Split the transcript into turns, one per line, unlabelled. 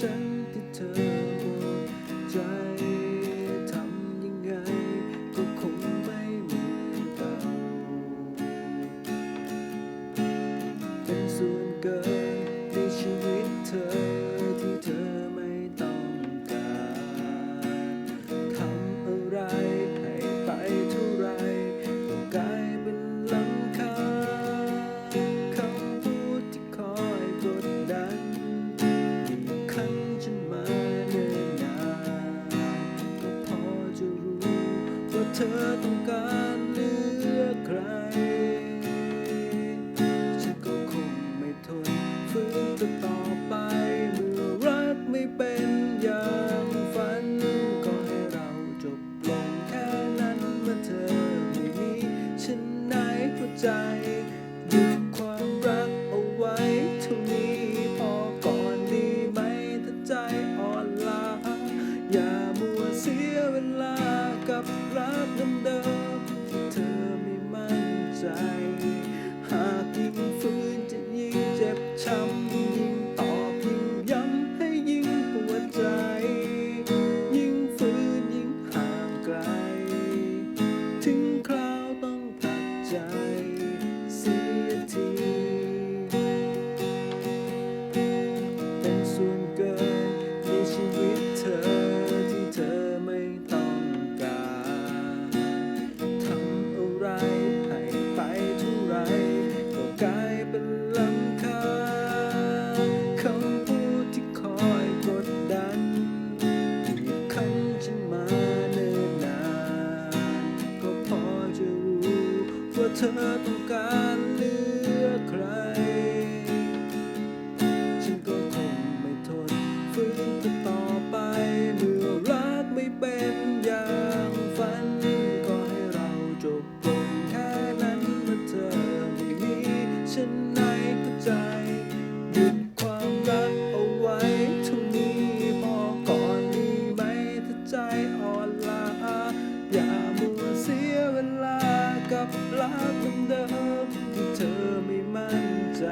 ฉัน ธอต้องการเลือกใคร ฉันก็คงไม่ทนฝืนจะต่อไป เมื่อรักไม่เป็นอย่างฝัน ก็ให้เราจบลงแค่นั้นเมื่อเธอไม่มีฉันไหนหัวใจ เธอต้องการ กับรักเดิมที่เธอไม่มั่นใจ